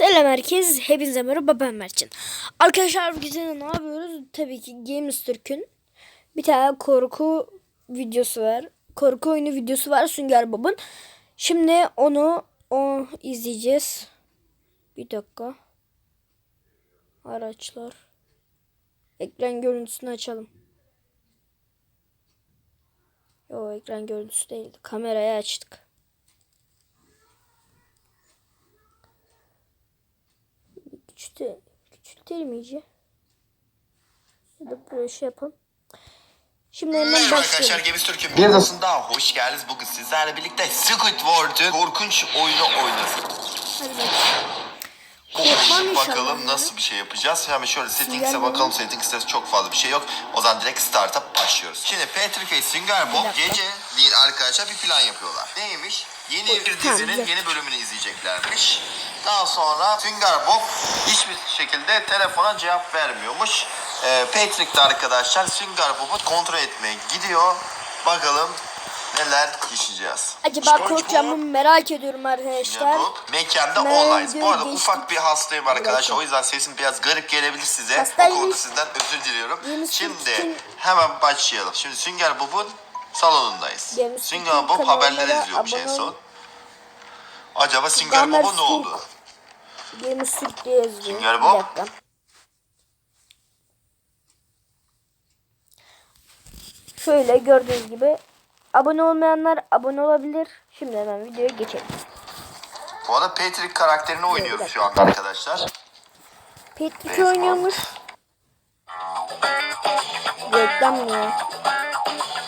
Selam herkes. Hepinize merhaba ben Mertcan. Arkadaşlar bugün ne yapıyoruz? Tabii ki Games Türk'ün bir tane korku videosu var. Korku oyunu videosu var Sünger Bob'un. Şimdi onu o izleyeceğiz. Bir dakika. Araçlar. Ekran görüntüsünü açalım. Yo ekran görüntüsü değildi. Kamerayı açtık. Küçülte, küçültelim iyice. Ya da böyle şey yapalım. Şimdi hemen Merhaba arkadaşlar. Gemiz Türk'ün bir odasında hoş geldiniz. Bugün sizlerle birlikte Squidward'ın korkunç oyunu oynarız. Hadi bakalım. İnşallah. Bakalım nasıl bir şey yapacağız. Hemen şöyle settings'e bakalım. Settings'te çok fazla bir şey yok. O zaman direkt start'a başlıyoruz. Şimdi Patrick ve Sünger Bob gece bir arkadaşa bir plan yapıyorlar. Neymiş? Yeni bir dizinin yeni bölümünü izleyeceklermiş. Daha sonra Sünger Bob hiçbir şekilde telefona cevap vermiyormuş. Ee, Patrick de arkadaşlar Sünger Bob'u kontrol etmeye gidiyor. Bakalım neler yaşayacağız. Acaba korkacağımı merak ediyorum arkadaşlar. Bu mekanda Ben online. videoyu Bu arada geçtim. ufak bir hastayım arkadaşlar. O yüzden sesim biraz garip gelebilir size. Hastaymış. O konuda sizden özür diliyorum. Yunus Şimdi Türk'ün- hemen başlayalım. Şimdi Sünger Bob'un salonundayız. Sünger Bob haberleri izliyormuş en abone ol. son. Acaba Sünger Bob'a ne oldu? Games Türk diye yazıyor. Sünger Bir Bob. dakika. Şöyle gördüğünüz gibi abone olmayanlar abone olabilir. Şimdi hemen videoya geçelim. Bu arada Patrick karakterini oynuyoruz dakika. şu anda arkadaşlar. Patrick oynuyormuş. Reklam ya?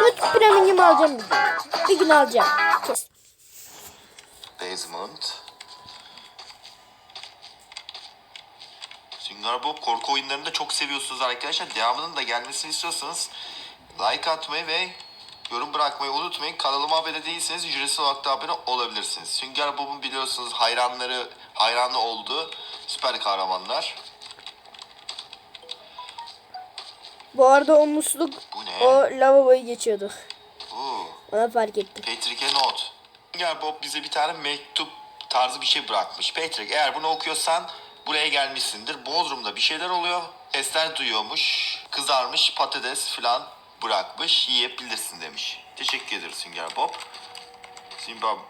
YouTube Premium alacağım bir gün. Bir gün alacağım. Kes. Basement. Sünger Bob korku oyunlarını da çok seviyorsunuz arkadaşlar. Devamının da gelmesini istiyorsanız like atmayı ve yorum bırakmayı unutmayın. Kanalıma abone değilseniz ücretsiz olarak da abone olabilirsiniz. Sünger Bob'un biliyorsunuz hayranları hayranı olduğu süper kahramanlar. Bu arada o musluk Bu ne? o lavaboyu geçiyordu. Oo. Ona fark ettim. Patrick'e not. Sünger Bob bize bir tane mektup tarzı bir şey bırakmış. Patrick eğer bunu okuyorsan buraya gelmişsindir. Bodrum'da bir şeyler oluyor. Sesler duyuyormuş. Kızarmış patates falan bırakmış. Yiyebilirsin demiş. Teşekkür ederiz Sünger Bob.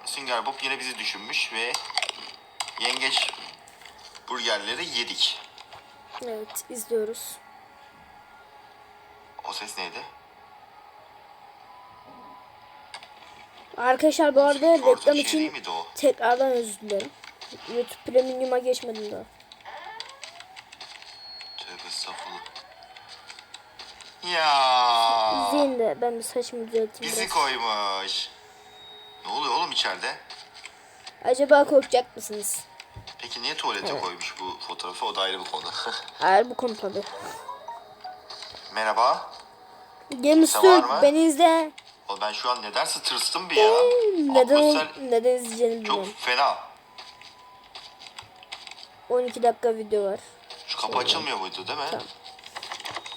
Sünger Bob yine bizi düşünmüş ve yengeç burgerleri yedik. Evet izliyoruz. O ses neydi? Arkadaşlar bu arada Korkunç reklam şey için tekrardan özür dilerim. YouTube Premium'a geçmedim daha. Tövbe estağfurullah. Ya. İzleyin de ben bir saçımı düzelteyim Bizi biraz. koymuş. Ne oluyor oğlum içeride? Acaba korkacak mısınız? Peki niye tuvalete koymuş bu fotoğrafı? O da ayrı bir konu. Hayır bu konu tabi. Merhaba. Games Kimse var mı? beni izle. O ben şu an nedense tırstım bir ya. Neden, Atmosfer neden izleyeceğini bilmiyorum. çok fena. 12 dakika video var. Şu kapı açılmıyor muydu değil mi? Tamam.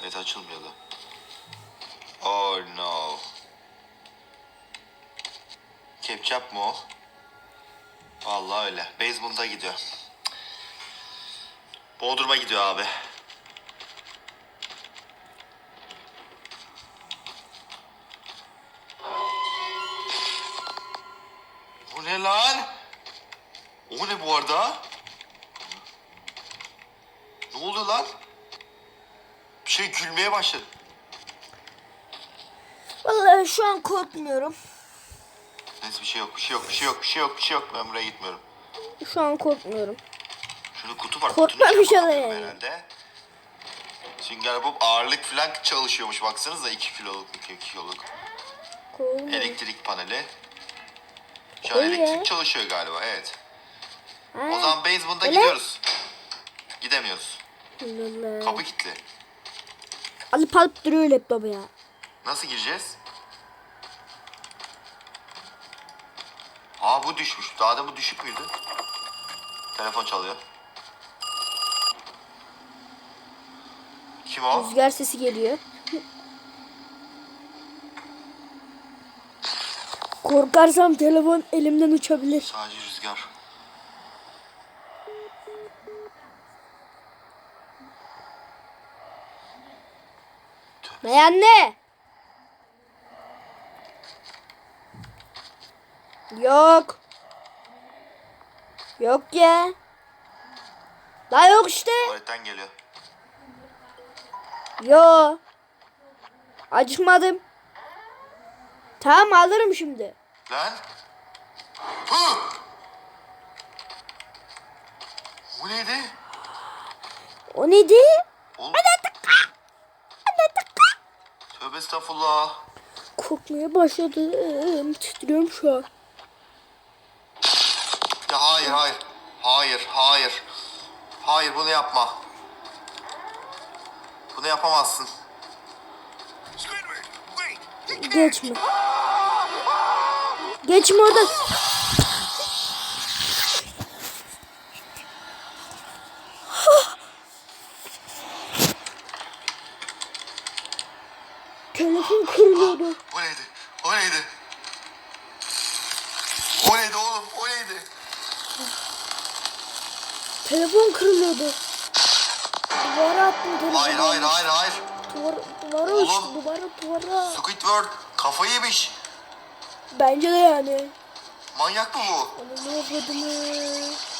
Evet açılmıyordu. Oh no. Ketçap mı o? Vallahi öyle. Basement'a gidiyor. Bodrum'a gidiyor abi. Bu ne lan? O ne bu arada? Ne oldu lan? Bir şey gülmeye başladı. Vallahi şu an korkmuyorum. Neyse bir şey yok, bir şey yok, bir şey yok, bir şey yok, bir şey yok. Ben buraya gitmiyorum. Şu an korkmuyorum. Şurada kutu var. Korkma kutunun bir şey. Herhalde. Sünger Bob ağırlık falan çalışıyormuş. Baksanıza 2 kiloluk, 2 kiloluk. Korkmuyorum. Elektrik paneli. Şu an elektrik ya. çalışıyor galiba, evet. Ha, O zaman basement'a öyle. gidiyoruz. Gidemiyoruz. Allah. Kapı kilitli. Alıp alıp duruyor laptopu ya. Nasıl gireceğiz? Aa bu düşmüş. Daha da bu düşük müydü? Telefon çalıyor. Kim o? Rüzgar sesi geliyor. Korkarsam telefon elimden uçabilir. Sadece rüzgar. Bey anne. Yok. Yok ya. La yok işte. Tuvaletten geliyor. Yo. Acıkmadım. Tamam alırım şimdi. Lan. Hı! Bu neydi? O neydi? Oğlum. Tövbe estağfurullah. Korkmaya başladım. Titriyorum şu an. Hayır hayır. Hayır hayır. Hayır bunu yapma. Bunu yapamazsın. Geçme. Geçme oradan. Telefon kırılıyordu. O neydi? O neydi? O neydi oğlum? O neydi? Telefon kırılıyordu. Duvara attım telefonu. Hayır hayır hayır hayır. Duvara, duvara Oğlum. Duvara. Squidward kafayı yemiş. Bence de yani. Manyak mı bu? Onu ne yapıyordum?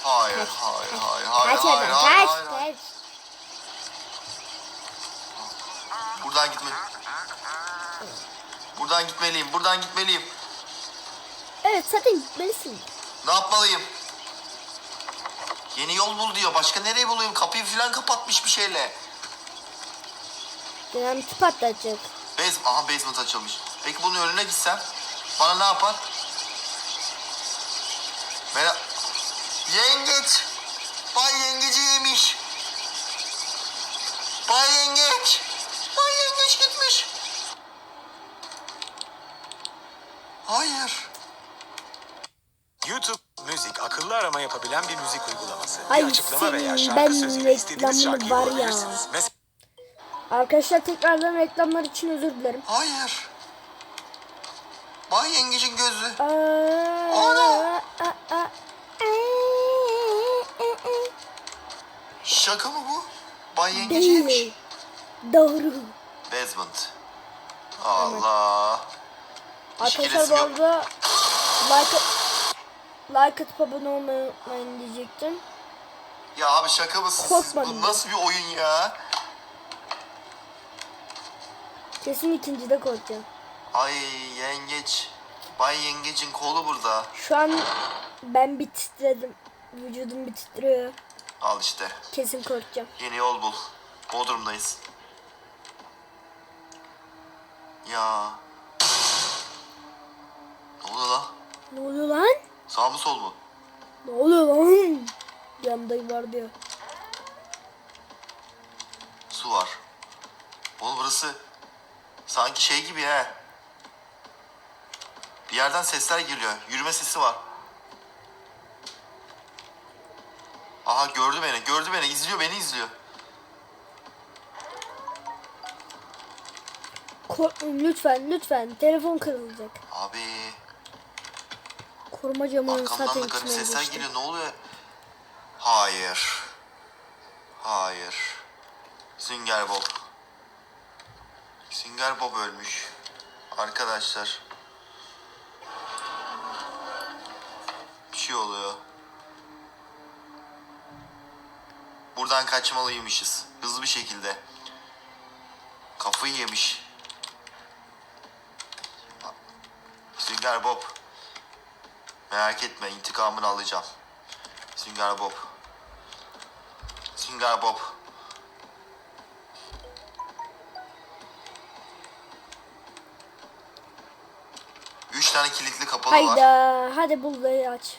Hayır hayır hayır hayır Kaç hayır hayır kaç hayır. hayır. Buradan gitme. Buradan gitmeliyim. Buradan gitmeliyim. Evet zaten gitmelisin. Ne yapmalıyım? Yeni yol bul diyor. Başka nereye bulayım? Kapıyı falan kapatmış bir şeyle. Dinamiti patlatacak. Base, aha basement açılmış. Peki bunun önüne gitsem bana ne yapar? Merhaba. Yengeç. Bay yengeci yemiş. Bay yengeç. Bay yengeç gitmiş. Hayır. YouTube Müzik akıllı arama yapabilen bir müzik uygulaması. Ay bir açıklama veya şarkı ben sözüyle istediğiniz şarkıyı var ya. bulabilirsiniz. Mes- Arkadaşlar tekrardan reklamlar için özür dilerim. Hayır. Bay yengecin gözü. Ee. Şaka mı bu? Bay yengeci yemiş. Değil. Doğru. Basement. Allah. Arkadaşlar bu yok. arada like, like atıp abone olmayı unutmayın diyecektim. Ya abi şaka mısın siz? Korkmadım Bu nasıl bir oyun ya? Kesin ikincide korkacağım. Ay yengeç. Bay yengecin kolu burada. Şu an ben bir titredim. Vücudum bir titriyor. Al işte. Kesin korkacağım. Yeni yol bul. Bodrum'dayız. Ya. Ne oluyor lan? Ne oluyor lan? Sağ mı sol mu? Ne oluyor lan? Yanımda var diyor. Su var. Oğlum burası sanki şey gibi he. Bir yerden sesler geliyor. Yürüme sesi var. Aha gördü beni, gördü beni. izliyor beni izliyor. Korkmayın lütfen lütfen. Telefon kırılacak. Abi Koruma camını arkamdan zaten da garip içine sesler geçti. geliyor. Ne oluyor? Hayır. Hayır. Sünger Bob. Sünger Bob ölmüş. Arkadaşlar. Bir şey oluyor. Buradan kaçmalıymışız. Hızlı bir şekilde. Kafayı yemiş. Sünger Bob. Merak etme intikamını alacağım. Sünger Bob. Sünger Bob. Üç tane kilitli kapalı var. Hayda. Hadi bul da aç.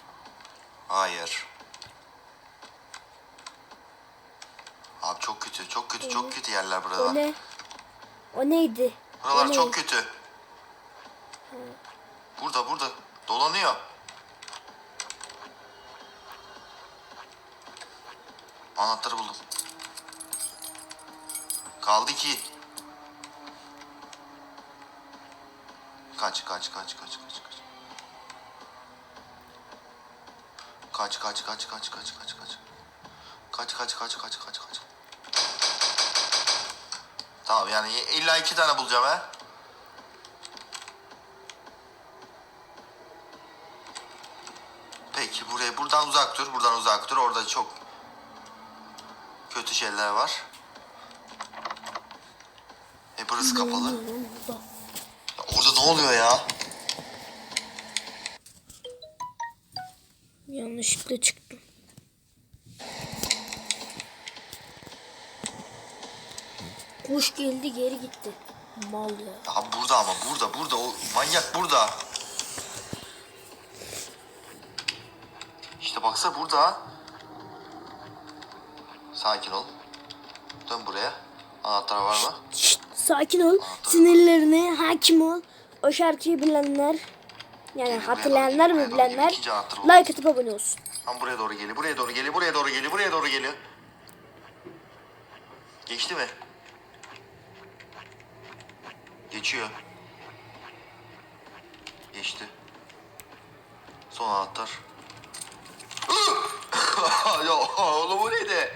Hayır. Abi çok kötü, çok kötü, çok kötü yerler O buralar. ne? O neydi? Buralar o çok neydi? kötü. Burada, burada. Dolanıyor. Anahtarı buldum. Kaldı iki. Kaç, kaç, kaç, kaç, kaç, kaç. Kaç, kaç, kaç, kaç, kaç, kaç, kaç. Kaç, kaç, kaç, kaç, kaç, kaç. Tamam yani illa iki tane bulacağım ha. Peki buraya buradan uzak dur. Buradan uzak dur. Orada çok kötü şeyler var. E burası kapalı. Ya orada ne oluyor ya? Yanlışlıkla çıktım. Kuş geldi geri gitti. Mal ya. Ya burada ama burada burada o manyak burada. İşte baksa burada. Sakin ol. Dön buraya. Anahtar var mı? Şşt, sakin ol. Sinirlerine hakim ol. O şarkıyı bilenler yani hatırlayanlar ve bilenler like atıp abone olsun. Tam buraya doğru geliyor. Buraya doğru geliyor. Buraya doğru geliyor. Buraya doğru geliyor. Geçti mi? Geçiyor. Geçti. Son anahtar. ya oğlum bu neydi?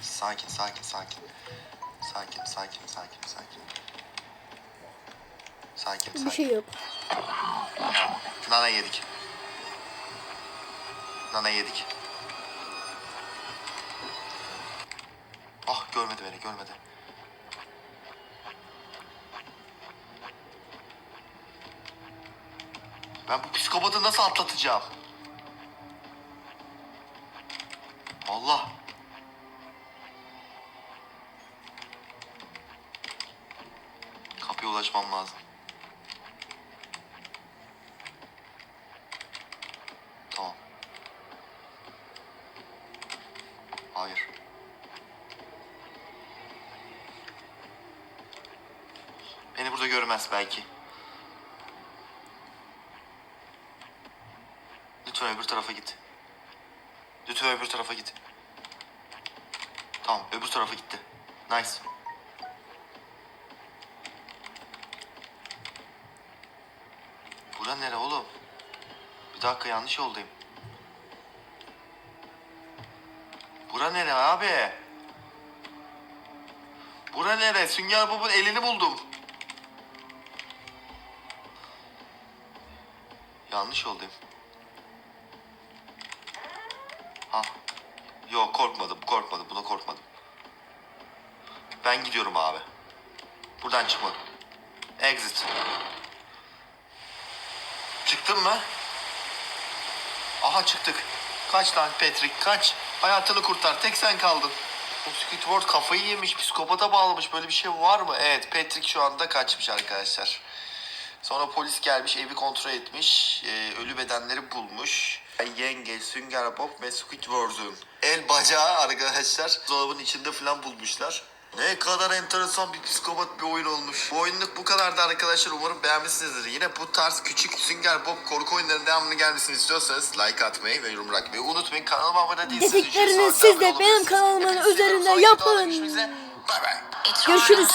Sakin, sakin, sakin. Sakin, sakin, sakin, sakin. Sakin, sakin. Bir şey yok. Nana yedik. Nana yedik. Ah görmedi beni görmedi. Ben bu psikopatı nasıl atlatacağım? Allah. Kapıya ulaşmam lazım. Tamam. Hayır. Beni burada görmez belki. Lütfen öbür tarafa git. Lütfen öbür tarafa git. Tamam, öbür tarafa gitti. Nice. Bura nere oğlum? Bir dakika yanlış yoldayım. Bura nere abi? Bura nere? Sünger Bob'un elini buldum. Yanlış yoldayım. Ha. Yok korkmadım, korkmadım. Buna korkmadım. Ben gidiyorum abi. Buradan çıkmadım. Exit. Çıktın mı? Aha çıktık. Kaç lan Patrick kaç. Hayatını kurtar. Tek sen kaldın. O Squidward kafayı yemiş. Psikopata bağlamış. Böyle bir şey var mı? Evet Patrick şu anda kaçmış arkadaşlar. Sonra polis gelmiş evi kontrol etmiş. Ee, ölü bedenleri bulmuş. Yenge, Sünger Bob ve Squidward'un el bacağı arkadaşlar dolabın içinde falan bulmuşlar. Ne kadar enteresan bir psikopat bir oyun olmuş. Bu oyunluk bu kadardı arkadaşlar. Umarım beğenmişsinizdir. Yine bu tarz küçük Sünger Bob korku oyunlarının devamını gelmesini istiyorsanız like atmayı ve yorum bırakmayı unutmayın. Kanalıma abone değilseniz Dediklerini siz de benim kanalımın üzerinde yapın. Görüşürüz.